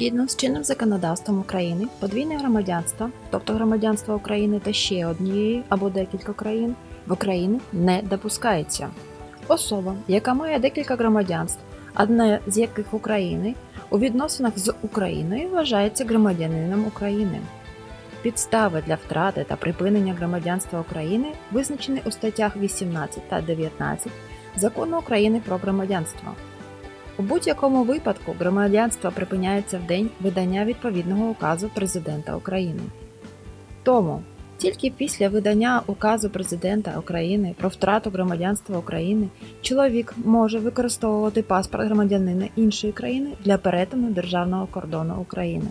з чинним законодавством України подвійне громадянство, тобто громадянство України та ще однієї або декілька країн, в Україні не допускається. Особа, яка має декілька громадянств, одне з яких України, у відносинах з Україною вважається громадянином України. Підстави для втрати та припинення громадянства України визначені у статтях 18 та 19 Закону України про громадянство. У будь-якому випадку громадянство припиняється в день видання відповідного указу Президента України. Тому тільки після видання указу Президента України про втрату громадянства України чоловік може використовувати паспорт громадянина іншої країни для перетину державного кордону України.